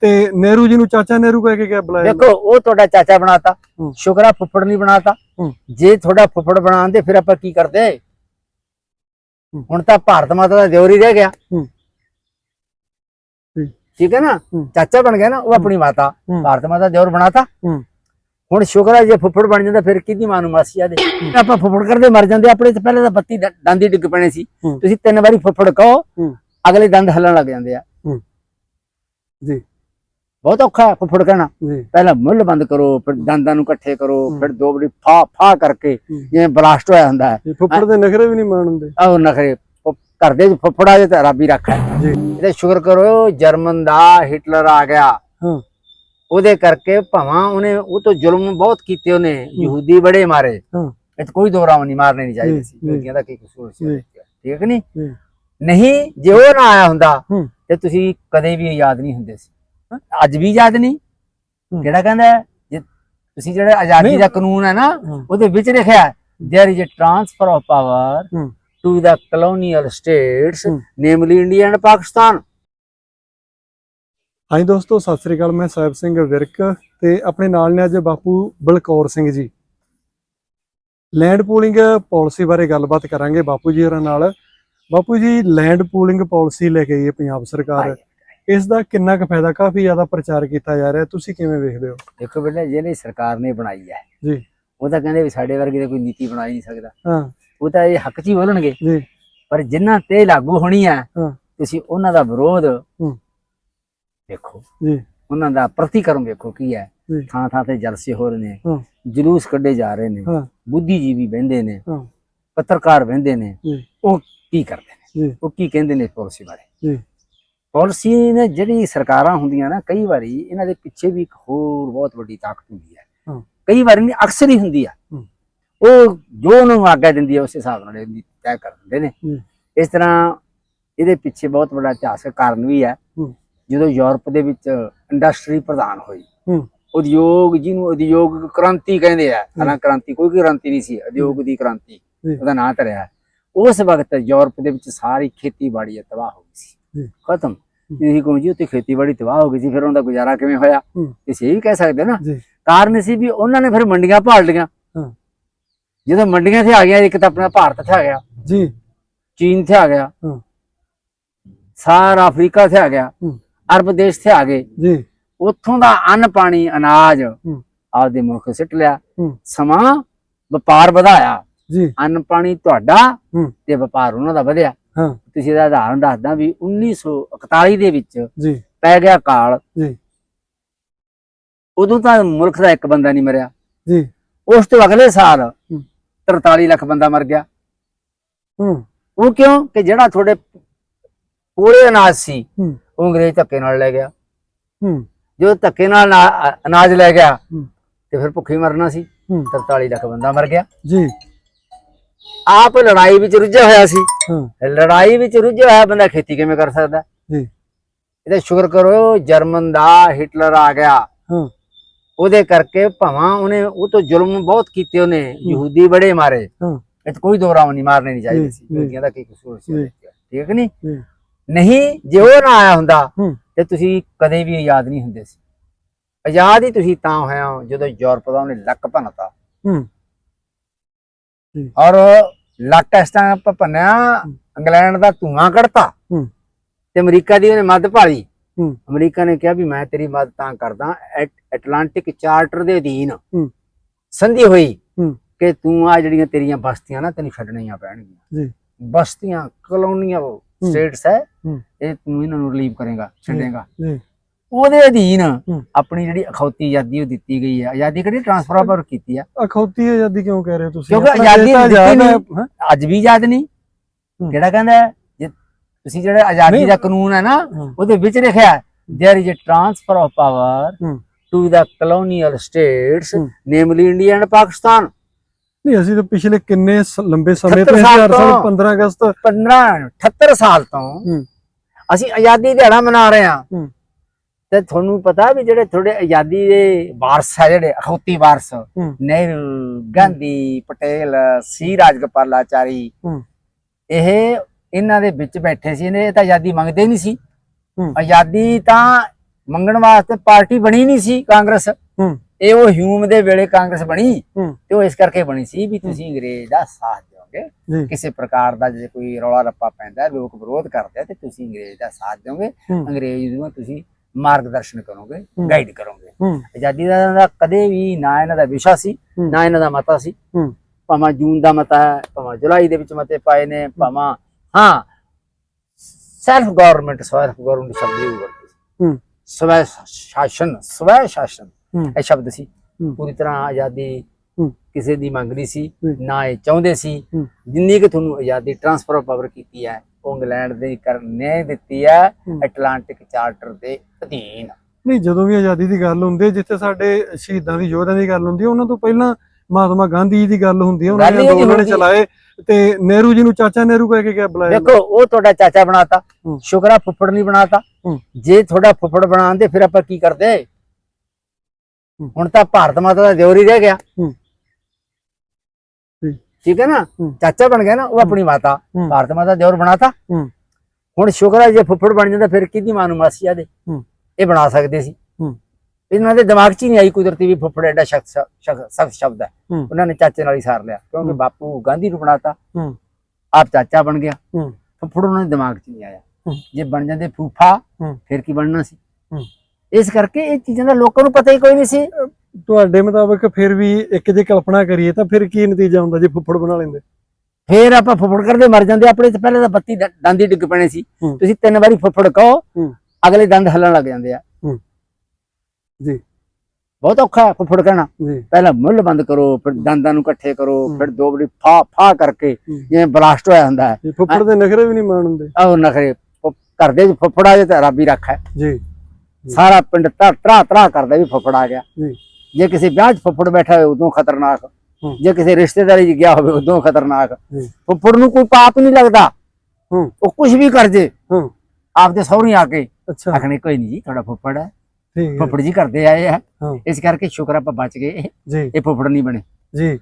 ਤੇ ਨਹਿਰੂ ਜੀ ਨੂੰ ਚਾਚਾ ਨਹਿਰੂ ਕਹਿ ਕੇ ਗਿਆ ਬੁਲਾਇਆ ਦੇਖੋ ਉਹ ਤੁਹਾਡਾ ਚਾਚਾ ਬਣਾਤਾ ਹੂੰ। ਸ਼ੁਕਰਾ ਫੁੱਫੜ ਨਹੀਂ ਬਣਾਤਾ ਹੂੰ। ਜੇ ਤੁਹਾਡਾ ਫੁੱਫੜ ਬਣਾਉਂਦੇ ਫਿਰ ਆਪਾਂ ਕੀ ਕਰਦੇ ਹੂੰ। ਹੁਣ ਤਾਂ ਭਾਰਤ ਮਾਤਾ ਦਾ ਦਿਓਰ ਹੀ ਰਹਿ ਗਿਆ ਹੂੰ। ਠੀਕ ਹੈ ਨਾ ਹੂੰ। ਚਾਚਾ ਬਣ ਗਿਆ ਨਾ ਉਹ ਆਪਣੀ ਮਾਤਾ ਹੂੰ। ਭਾਰਤ ਮਾਤਾ ਦਿਓਰ ਬਣਾਤਾ ਹੂੰ। ਹੁਣ ਸ਼ੁਕਰ ਜੇ ਫੁੱਫੜ ਬਣ ਜਾਂਦਾ ਫਿਰ ਕਿਹਦੀ ਮਾਂ ਨੂੰ ਮਾਸੀ ਆਦੇ ਆਪਾਂ ਫੁੱਫੜ ਕਰਦੇ ਮਰ ਜਾਂਦੇ ਆਪਣੇ ਤੋਂ ਪਹਿਲਾਂ ਤਾਂ ਬੱਤੀ ਦ- ਦੰਦ ਹੀ ਡਿੱਗ ਪੈਣੇ ਸੀ ਹੂੰ। ਤੁਸੀਂ ਤਿੰਨ ਵਾਰੀ ਫੁੱਫੜ ਕਹੋ ਹੂੰ। ਅਗਲੇ ਦੰਦ ਹੱਲਣ ਲੱਗ ਜਾਂਦੇ ਆ। ਜੀ। ਬਹੁਤ ਔਖਾ ਹੈ ਫੁੱਫੜ ਕਹਿਣਾ। ਪਹਿਲਾਂ ਮੁੱਲ ਬੰਦ ਕਰੋ ਫਿਰ ਦੰਦਾਂ ਨੂੰ ਇਕੱਠੇ ਕਰੋ। ਫਿਰ ਦੋ ਵਾਰੀ ਫਾ ਫਾ ਕਰਕੇ। ਜਿਵੇਂ ਬਲਾਸਟ ਹੋਇਆ ਹੁੰਦਾ ਹੈ। ਫੁੱਫੜ ਦੇ ਨਖਰੇ ਵੀ ਨਹੀਂ ਮਾਣ ਹੁੰਦੇ। ਆਹ ਨਖਰੇ ਘਰ ਦੇ ਫੁੱਫੜਾ ਜੇ ਤਾਂ ਰੱਬ ਰੱਖਾ ਜੀ। ਇਹਦਾ ਸ਼ੁਕਰ ਕਰੋ ਜਰਮਨ ਦਾ ਹਿਟਲਰ ਆ ਗਿਆ। ਹਾਂ। ਉਹਦੇ ਕਰਕੇ ਭਾਵਾਂ ਉਹਨੇ ਉਹ ਤੋਂ ਜ਼ੁਲਮ ਬਹੁਤ ਕੀਤੇ ਉਹਨੇ ਯਹੂਦੀ ਬੜੇ ਮਾਰੇ। ਹਾਂ। ਇਹ ਕੋਈ ਦੋ ਰਾਮ ਨਹੀਂ ਮਾਰਨੇ ਨਹੀਂ ਚਾਹੀਦੇ ਸੀ। ਯਹੂਦੀਆਂ ਦਾ ਕੀ ਕਸੂਰ ਸੀ ਠੀਕ ਨਹੀਂ? ਨਹੀਂ ਜੇ ਉਹ ਨਾ ਆਇਆ ਹੁੰਦਾ। ਤੇ ਤੁਸੀਂ ਕਦੇ ਵੀ ਆਜ਼ਾਦ ਨਹੀਂ ਹੁੰਦੇ ਸੀ। ਅੱਜ ਵੀ ਆਜ਼ਾਦ ਨਹੀਂ ਹੂੰ। ਕਿਹੜਾ ਕਹਿੰਦਾ ਹੈ? ਜੇ ਤੁਸੀਂ ਜਿਹੜਾ ਆਜ਼ਾਦੀ ਨਹੀਂ। ਦਾ ਕਾਨੂੰਨ ਹੈ ਨਾ ਹਾਂ। ਉਹਦੇ ਵਿੱਚ ਲਿਖਿਆ there is a transfer of power um to the colonial states um. namely India and Pakistan ਹਾਂਜੀ ਦੋਸਤੋ ਸਤਿ ਸ੍ਰੀ ਅਕਾਲ ਮੈਂ ਸਾਹਿਬ ਸਿੰਘ ਵਿਰਕ ਤੇ ਆਪਣੇ ਨਾਲ ਨੇ ਅੱਜ ਬਾਪੂ Balkaur Singh ji land pooling policy ਬਾਰੇ ਗੱਲਬਾਤ ਕਰਾਂਗੇ ਬਾਪੂ ਜੀ ਹੋਰਾਂ ਨਾਲ ਬਾਪੂ ਜੀ ਲੈਂਡ ਪੂਲਿੰਗ ਪਾਲਿਸੀ ਲੈ ਕੇ ਆਈ ਹੈ ਪੰਜਾਬ ਸਰਕਾਰ ਇਸ ਦਾ ਕਿੰਨਾ ਕੁ ਫਾਇਦਾ ਕਾਫੀ ਜ਼ਿਆਦਾ ਪ੍ਰਚਾਰ ਕੀਤਾ ਜਾ ਰਿਹਾ। ਤੁਸੀਂ ਕਿਵੇਂ ਵੇਖਦੇ ਹੋ? ਦੇਖੋ ਬੇਟਾ ਜਿਹੜੀ ਸਰਕਾਰ ਨੇ ਬਣਾਈ ਹੈ ਜੀ। ਉਹ ਤਾਂ ਕਹਿੰਦੇ ਵੀ ਸਾਡੇ ਵਰਗੇ ਤਾਂ ਕੋਈ ਨੀਤੀ ਬਣਾ ਹੀ ਨਹੀਂ ਸਕਦਾ। ਹਾਂ। ਉਹ ਤਾਂ ਇਹ ਹੱਕ 'ਚ ਹੀ ਬੋਲਣਗੇ। ਜੀ। ਪਰ ਜਿਨ੍ਹਾਂ ਤੇ ਲਾਗੂ ਹੋਣੀ ਹੈ ਤੁਸੀਂ ਉਹਨਾਂ ਦਾ ਵਿਰੋਧ ਦੇਖੋ। ਜੀ। ਉਹਨਾਂ ਦਾ ਪ੍ਰਤੀਕਰਮ ਵੇਖੋ ਕੀ ਹੈ। ਥਾਂ ਥਾਂ ਤੇ ਜਲਸੇ ਹੋ ਰਹੇ ਨੇ ਜਲੂਸ ਕੱਢੇ ਜਾ ਰਹੇ ਨੇ ਹਾਂ। ਬੁੱਧੀਜੀਵੀ ਬਹਿੰਦੇ ਨੇ ਪੱਤਰਕਾਰ ਬਹਿੰਦੇ ਨੇ ਉਹ ਕੀ ਕਰਦੇ ਨੇ? ਉਹ ਕੀ ਕਹਿੰਦੇ ਨੇ ਪਾਲਿਸੀ ਬਾਰੇ? ਪਾਲਿਸੀ ਨੇ ਜਿਹੜੀ ਸਰਕਾਰਾਂ ਹੁੰਦੀਆਂ ਨਾ ਕਈ ਵਾਰੀ ਇਹਨਾਂ ਦੇ ਪਿੱਛੇ ਵੀ ਇੱਕ ਹੋਰ ਬਹੁਤ ਵੱਡੀ ਤਾਕਤ ਹੁੰਦੀ ਹੈ। ਕਈ ਵਾਰੀ ਨਹੀਂ ਅਕਸਰ ਹੀ ਹੁੰਦੀ ਆ। ਹੂੰ। ਉਹ ਜੋ ਉਹਨਾਂ ਨੂੰ ਆਗਿਆ ਦਿੰਦੀ ਹੈ ਉਸ ਹਿਸਾਬ ਨਾਲ ਇਹ ਨੀਤੀ ਤੈਅ ਕਰ ਦਿੰਦੇ ਨੇ। ਇਸ ਤਰ੍ਹਾਂ ਇਹਦੇ ਪਿੱਛੇ ਬਹੁਤ ਵੱਡਾ ਇਤਿਹਾਸਕ ਕਾਰਨ ਵੀ ਹੈ। ਜਦੋਂ ਯੂਰਪ ਦੇ ਵਿੱਚ ਇੰਡਸਟਰੀ ਪ੍ਰਧਾਨ ਹੋਈ ਉਦਯੋਗ ਜਿਹਨੂੰ ਉਦਯੋਗਿਕ ਕ੍ਰਾਂਤੀ ਕਹਿੰਦੇ ਆ ਹਾਲਾਂ ਕ੍ਰਾਂਤੀ ਕੋਈ ਕ੍ਰਾਂਤੀ ਨਹੀਂ ਸੀ ਉਦਯੋਗ ਦੀ ਕ੍ਰਾਂਤੀ। ਉਹਦਾ ਨਾਂ ਧਰਿਆ। ਉਸ ਵਕਤ ਯੂਰਪ ਦੇ ਵਿੱਚ ਸਾਰੀ ਖੇਤੀਬਾੜੀ ਤਬਾਹ ਹੋ ਗਈ ਸੀ। ਖਤਮ। ਤੁਸੀਂ ਕਹੋ ਜੀ ਉੱਥੇ ਖੇਤੀਬਾੜੀ ਤਬਾਹ ਹੋ ਗਈ ਸੀ ਫਿਰ ਉਹਦਾ ਗੁਜ਼ਾਰਾ ਕਿਵੇਂ ਹੋਇਆ? ਤੁਸੀਂ ਇਹ ਵੀ ਕਹਿ ਸਕਦੇ ਨਾ। ਕਾਰਨ ਸੀ ਵੀ ਉਹਨਾਂ ਨੇ ਫਿਰ ਮੰਡੀਆਂ ਭਾਲ ਲਈਆਂ ਹਾਂ। ਜਦੋਂ ਮੰਡੀਆਂ ਇੱਥੇ ਆ ਗਈਆਂ ਇੱਕ ਤਾਂ ਆਪਣਾ ਭਾਰਤ ਆ ਗਿਆ। ਜੀ। ਚੀਨ ਇੱਥੇ ਆ ਗਿਆ। ਸਾਰਾ ਅਫਰੀਕਾ ਇੱਥੇ ਆ ਗਿਆ। ਅਰਬ ਦੇਸ਼ ਇੱਥੇ ਆ ਗਏ। ਜੀ। ਉੱਥੋਂ ਦਾ ਅੰਨ ਪਾਣੀ ਅਨਾਜ ਆਪਦੇ ਮੁਲਕ ਸਿੱਟ ਲਿਆ। ਸਮਾਂ ਵਪਾਰ ਵਧਾਇਆ। ਜੀ। ਅੰਨ ਪਾਣੀ ਤੁਹਾਡਾ ਤੇ ਵਪਾਰ ਉਹਨਾਂ ਦਾ ਵਧਿਆ। ਹਾਂ। ਤੁਸੀਂ ਇਹਦਾ ਉਦਾਹਰਨ ਦੱਸਦਾ ਵੀ 1941 ਦੇ ਵਿੱਚ ਜੀ। ਪੈ ਗਿਆ ਕਾਲ। ਜੀ। ਉਦੋਂ ਤਾਂ ਮੁਲਕ ਦਾ ਇੱਕ ਬੰਦਾ ਨਹੀਂ ਮਰਿਆ। ਜੀ। ਉਸ ਤੋਂ ਅਗਲੇ ਸਾਲ ਹੂੰ। 43 ਲੱਖ ਬੰਦਾ ਮਰ ਗਿਆ। ਹੂੰ। ਉਹ ਕਿਉਂ? ਕਿ ਜਿਹੜਾ ਤੁਹਾਡੇ ਪੂਰੇ ਅਨਾਜ ਸੀ ਹੂੰ। ਉਹ ਅੰਗਰੇਜ਼ ਧੱਕੇ ਨਾਲ ਲੈ ਗਿਆ। ਹੂੰ। ਜੋ ਧੱਕੇ ਨਾਲ ਅਨਾਜ ਲੈ ਗਿਆ ਤੇ ਫਿਰ ਭੁੱਖੇ ਮਰਨਾ ਸੀ। ਹੂੰ। 43 ਲੱਖ ਬੰਦਾ ਮਰ ਗਿਆ। ਜੀ। ਆਪ ਲੜਾਈ ਵਿੱਚ ਰੁੱਝਿਆ ਹੋਇਆ ਸੀ। ਹਾਂ। ਲੜਾਈ ਵਿੱਚ ਰੁੱਝਿਆ ਹੋਇਆ ਬੰਦਾ ਖੇਤੀ ਕਿਵੇਂ ਕਰ ਸਕਦਾ? ਜੀ। ਇਹਦਾ ਸ਼ੁਕਰ ਕਰੋ ਜਰਮਨ ਦਾ ਹਿਟਲਰ ਆ ਗਿਆ। ਹਾਂ। ਉਹਦੇ ਕਰਕੇ ਭਾਵਾਂ ਉਹਨੇ ਉਹ ਤੋਂ ਜ਼ੁਲਮ ਬਹੁਤ ਕੀਤੇ ਉਹਨੇ। ਯਹੂਦੀ ਬੜੇ ਮਾਰੇ। ਹਾਂ। ਇਹ ਕੋਈ ਦੋ ਰਾਮ ਨਹੀਂ ਮਾਰਨੇ ਨਹੀਂ ਚਾਹੀਦੇ ਸੀ। ਯਹੂਦੀਆਂ ਦਾ ਕੀ ਕਸੂਰ ਸੀ ਠੀਕ ਨਹੀਂ? ਨਹੀਂ ਜੇ ਉਹ ਨਾ ਆਇਆ ਹੁੰਦਾ ਤੇ ਤੁਸੀਂ ਕਦੇ ਵੀ ਆਜ਼ਾਦ ਨਹੀਂ ਹੁੰਦੇ ਸੀ। ਆਜ਼ਾਦ ਹੀ ਤੁਸੀਂ ਤਾਂ ਹੋਇਆ ਜਦੋਂ ਯੂਰਪ ਦਾ ਉਹਨੇ ਲੱਕ ਭੰਨਤਾ। ਹੂੰ। ਔਰ ਲੱਕ ਇਸ ਤਰ੍ਹਾਂ ਭ- ਭੰਨਿਆ ਇੰਗਲੈਂਡ ਦਾ ਧੂਆਂ ਕੱਢਤਾ। ਤੇ ਅਮਰੀਕਾ ਦੀ ਉਹਨੇ ਮਦਦ ਭਾਲੀ। ਅਮਰੀਕਾ ਨੇ ਕਿਹਾ ਵੀ ਮੈਂ ਤੇਰੀ ਮਦਦ ਤਾਂ ਕਰਦਾ ਐਟ- ਐਟਲਾਂਟਿਕ ਚਾਰਟਰ ਦੇ ਅਧੀਨ ਸੰਧੀ ਹੋਈ ਕਿ ਤੂੰ ਆ ਜਿਹੜੀਆਂ ਤੇਰੀਆਂ ਬਸਤੀਆਂ ਨਾ ਤੈਨੂੰ ਛੱਡਣੀਆਂ ਪੈਣਗੀਆਂ। ਜੀ। ਬਸਤੀਆਂ ਕਲੋਨੀਆਂ ਸਟੇਟਸ ਹੈ ਇਹ ਤੂੰ ਇਹਨਾਂ ਨੂੰ ਰਿਲੀਵ ਕਰੇਗਾ ਛੱਡੇਗਾ। ਉਹਦੇ ਅਧੀਨ ਆਪਣੀ ਜਿਹੜੀ ਅਖੌਤੀ ਆਜ਼ਾਦੀ ਉਹ ਦਿੱਤੀ ਗਈ ਹੈ। ਆਜ਼ਾਦੀ ਕਿਹੜੀ? ਟ੍ਰਾਂਸਫਰ ਆਫਰ ਕੀਤੀ ਆ। ਅਖੌਤੀ ਆਜ਼ਾਦੀ ਕਿਉਂ ਕਹਿ ਰਹੇ ਹੋ ਤੁਸੀਂ? ਕਿਉਂਕਿ ਆਜ਼ਾਦੀ ਦਿੱਤੀ ਨਹੀਂ ਅੱਜ ਵੀ ਆਜ਼ਾਦ ਨਹੀਂ। ਕਿਹੜਾ ਕਹਿੰਦਾ ਜੇ ਤੁਸੀਂ ਜਿਹੜਾ ਆਜ਼ਾਦੀ ਦਾ ਕਾਨੂੰਨ ਹੈ ਨਾ ਉਹਦੇ ਵਿੱਚ ਲਿਖਿਆ there is a transfer of power hmm. to the colonial states hmm. namely india and pakistan. ਨਹੀਂ ਅਸੀਂ ਤਾਂ ਪਿਛਲੇ ਕਿੰਨੇ ਲੰਬੇ ਸਮੇਂ ਤੋਂ 15 ਅਗਸਤ। 15 78 ਸਾਲ ਤੋਂ ਅਸੀਂ ਆਜ਼ਾਦੀ ਦਿਹਾੜਾ ਮਨਾ ਰਹੇ ਹਾਂ। ਤੇ ਤੁਹਾਨੂੰ ਪਤਾ ਵੀ ਜਿਹੜੇ ਤੁਹਾਡੇ ਆਜ਼ਾਦੀ ਦੇ ਵਾਰਸ ਹੈ ਜਿਹੜੇ ਅਖੌਤੀ ਵਾਰਸ ਨਹਿਰੂ ਗਾਂਧੀ ਪਟੇਲ ਸੀ ਰਾਜਗੋਪਾਲਾਚਾਰੀ ਇਹ ਇਹਨਾਂ ਦੇ ਵਿੱਚ ਬੈਠੇ ਸੀ ਇਹਨੇ ਇਹ ਤਾਂ ਆਜ਼ਾਦੀ ਮੰਗਦੇ ਨਹੀਂ ਸੀ। ਆਜ਼ਾਦੀ ਤਾਂ ਮੰਗਣ ਵਾਸਤੇ ਪਾਰਟੀ ਬਣੀ ਨਹੀਂ ਸੀ ਕਾਂਗਰਸ। ਇਹ ਉਹ ਹਿਊਮ ਦੇ ਵੇਲੇ ਕਾਂਗਰਸ ਬਣੀ। ਤੇ ਉਹ ਇਸ ਕਰਕੇ ਬਣੀ ਸੀ ਵੀ ਤੁਸੀਂ ਅੰਗਰੇਜ਼ ਦਾ ਸਾਥ ਦਿਓਗੇ। ਕਿਸੇ ਪ੍ਰਕਾਰ ਦਾ ਜੇ ਕੋਈ ਰੌਲਾ ਰੱਪਾ ਪੈਂਦਾ ਲੋਕ ਵਿਰੋਧ ਕਰਦੇ ਤੇ ਤੁਸੀਂ ਅੰਗਰੇਜ਼ ਦਾ ਸਾਥ ਦਿਓਗੇ। ਅੰਗਰੇਜ਼ ਨੂੰ ਤੁਸੀਂ ਮਾਰਗਦਰਸ਼ਨ ਕਰੋਗੇ। ਗਾਈਡ ਕਰੋਗੇ। ਆਜ਼ਾਦੀ ਦਾ ਕਦੇ ਵੀ ਨਾ ਇਹਨਾਂ ਦਾ ਵਿਸ਼ਾ ਸੀ। ਨਾ ਇਹਨਾਂ ਦਾ ਮਤਾ ਸੀ। ਭਾਵੇਂ ਜੂਨ ਦਾ ਮਤਾ ਹੈ ਭਾਵੇਂ ਜੁਲਾਈ ਦੇ ਵਿੱਚ ਮਤੇ ਪਾਏ ਨੇ ਭਾਵੇਂ ਹਾਂ ਸੈਲਫ ਗਵਰਨਮੈਂਟ ਸੈਲਫ ਗਵਰਨਮੈਂਟ ਸ਼ਬਦ ਹੀ ਵਰਤੇ ਸੀ। ਸਵੈ ਸ਼ਾਸਨ ਸਵੈ ਸ਼ਾਸਨ ਇਹ ਸ਼ਬਦ ਸੀ। ਪੂਰੀ ਤਰ੍ਹਾਂ ਆਜ਼ਾਦੀ ਕਿਸੇ ਦੀ ਮੰਗ ਨਹੀਂ ਸੀ। ਨਾ ਇਹ ਚਾਹੁੰਦੇ ਸੀ। ਜਿੰਨੀ ਕਿ ਤੁਹਾਨੂੰ ਆਜ਼ਾਦੀ ਟਰਾਂਸਫਰ ਆਫ ਪਾਵਰ ਕੀਤੀ ਹੈ ਉਹ ਇੰਗਲੈਂਡ ਦੇ ਕਰਨੇ ਦਿੱਤੀ ਹੈ। ਐਟਲਾਂਟਿਕ ਚਾਰਟਰ ਦੇ ਅਧੀਨ ਨਹੀਂ ਜਦੋਂ ਵੀ ਆਜ਼ਾਦੀ ਦੀ ਗੱਲ ਹੁੰਦੀ ਹੈ ਜਿੱਥੇ ਸਾਡੇ ਸ਼ਹੀਦਾਂ ਦੀ ਯੋਧਿਆਂ ਦੀ ਗੱਲ ਹੁੰਦੀ ਹੈ ਉਹਨਾਂ ਤੋਂ ਪਹਿਲਾਂ ਮਹਾਤਮਾ ਗਾਂਧੀ ਜੀ ਦੀ ਗੱਲ ਹੁੰਦੀ ਹੈ ਉਹਨਾਂ ਨੇ ਅੰਦੋਲਨ। ਚਲਾਏ ਤੇ ਨਹਿਰੂ ਜੀ ਨੂੰ ਚਾਚਾ ਨਹਿਰੂ ਕਹਿ ਕੇ ਕਿਆ ਬੁਲਾਇਆ ਦੇਖੋ ਉਹ ਤੁਹਾਡਾ ਚਾਚਾ ਬਣਾਤਾ। ਸ਼ੁਕਰਾ ਫੁੱਫੜ ਨਹੀਂ ਬਣਾਤਾ। ਜੇ ਤੁਹਾਡਾ ਫੁੱਫੜ ਬਣਾਉਂਦੇ ਫਿਰ ਆਪਾਂ ਕੀ ਕਰਦੇ। ਹੁਣ ਤਾਂ ਭਾਰਤ ਮਾਤਾ ਦਾ ਦਿਓਰ ਹੀ ਰਹਿ ਗਿਆ ਹੂੰ। ਠੀਕ। ਠੀਕ ਹੈ ਨਾ? ਹੂੰ। ਚਾਚਾ ਬਣ ਗਿਆ ਨਾ ਉਹ ਆਪਣੀ ਮਾਤਾ। ਹੂੰ। ਭਾਰਤ ਮਾਤਾ ਦਾ ਦਿਓਰ ਬਣਾਤਾ। ਹੂੰ। ਹੁਣ ਸ਼ੁਕਰਾ ਜੇ ਫੁੱਫੜ ਬਣ ਜਾਂਦਾ ਫਿਰ ਕਿਹਦੀ ਮਾਂ ਨੂੰ ਮਾਸੀ ਆਦੇ ਹੂੰ। ਇਹ ਬਣਾ ਸਕਦੇ ਸੀ। ਹੂੰ। ਇਹਨਾਂ ਦੇ ਦਿਮਾਗ 'ਚ ਹੀ ਨਹੀਂ ਆਈ ਕੁਦਰਤੀ ਵੀ ਫੁੱਫੜ ਐਡਾ ਸ਼ਖਤ ਸਖਤ ਸ਼ਬਦ ਹੈ। ਹੂੰ। ਉਹਨਾਂ ਨੇ ਚਾਚੇ ਨਾਲ ਹੀ ਸਾਰ ਲਿਆ ਕਿਉਂਕਿ ਹੂੰ। ਬਾਪੂ ਗਾਂਧੀ ਨੂੰ ਬਣਾਤਾ। ਹੂੰ। ਆਪ ਚਾਚਾ ਬਣ ਗਿਆ। ਹੂੰ। ਫੁੱਫੜ ਉਹਨਾਂ ਦੇ ਦਿਮਾਗ 'ਚ ਨਹੀਂ ਆਇਆ। ਹੂੰ। ਜੇ ਬਣ ਜਾਂਦੇ ਫੂਫਾ ਹੂੰ। ਫਿਰ ਕੀ ਬਣਨਾ ਸੀ? ਹੂੰ। ਇਸ ਕਰਕੇ ਇਹ ਚੀਜ਼ਾਂ ਦਾ ਲੋਕਾਂ ਨੂੰ ਪਤਾ ਹੀ ਕੋਈ ਨਹੀਂ ਸੀ। ਤੁਹਾਡੇ ਮੁਤਾਬਕ ਫਿਰ ਵੀ ਇੱਕ ਜੇ ਕਲਪਨਾ ਕਰੀਏ ਤਾਂ ਫਿਰ ਕੀ ਨਤੀਜਾ ਹੁੰਦਾ ਜੇ ਫੁੱਫੜ ਬਣਾ ਲੈਂਦੇ? ਫਿਰ ਆਪਾਂ ਫੁੱਫੜ ਕਰਦੇ ਮਰ ਜਾਂਦੇ। ਆਪਣੇ ਤੋਂ ਪਹਿਲਾਂ ਤਾਂ ਬੱਤੀ ਦ- ਦੰਦ ਡਿੱਗ ਪੈਣੇ ਸੀ। ਤੁਸੀਂ ਤਿੰਨ ਵਾਰੀ ਫੁੱਫੜ ਕਹੋ ਅਗਲੇ ਦੰਦ ਹੱਲਣ ਲੱਗ ਜਾਂਦੇ ਆ। ਜੀ। ਬਹੁਤ ਔਖਾ ਫੁੱਫੜ ਕਹਿਣਾ। ਪਹਿਲਾਂ ਮੁੱਲ ਬੰਦ ਕਰੋ ਫਿਰ ਦੰਦਾਂ ਨੂੰ ਇਕੱਠੇ ਕਰੋ। ਫਿਰ ਦੋ ਵਾਰੀ ਫਾ ਫਾ ਕਰਕੇ। ਜਿਵੇਂ ਬਲਾਸਟ ਹੋਇਆ ਹੁੰਦਾ ਹੈ। ਫੁੱਫੜ ਦੇ ਨਖਰੇ ਵੀ ਨਹੀਂ ਮਾਣ ਹੁੰਦੇ। ਆਹ ਨਖਰੇ। ਕਰਦੇ ਚ ਫੁੱਫੜ ਜੇ ਤਾਂ ਰੱਬ ਹੀ ਰੱਖਾ। ਜੀ। ਸਾਰਾ ਪਿੰਡ ਤਰਾ ਤਰਾ ਕਰਦਾ ਵੀ ਫੁੱਫੜ ਆ ਗਿਆ। ਜੀ। ਜੇ ਕਿਸੇ ਵਿਆਹ 'ਚ ਫੁੱਫੜ ਬੈਠਾ ਹੋਵੇ ਉਦੋਂ ਖਤਰਨਾਕ। ਜੇ ਕਿਸੇ ਰਿਸ਼ਤੇਦਾਰੀ 'ਚ ਗਿਆ ਹੋਵੇ ਉਦੋਂ ਖਤਰਨਾਕ। ਫੁੱਫੜ ਨੂੰ ਕੋਈ ਪਾਪ ਨਹੀਂ ਲੱਗਦਾ। ਉਹ ਕੁਝ ਵੀ ਕਰ ਜੇ। ਆਪਦੇ ਸਹੁਰੀ ਆ ਕੇ ਆਖਣੇ ਕੋਈ ਨਹੀਂ ਜੀ ਤੁਹਾਡਾ ਫੁੱਫੜ ਹੈ। ਫੁੱਫੜ ਜੀ ਕਰਦੇ ਆਏ ਆ। ਇਸ ਕਰਕੇ ਸ਼ੁਕਰ ਆਪਾਂ ਬਚ ਗਏ। ਇਹ ਫੁੱਫੜ ਨਹੀਂ ਬਣੇ। ਜੀ।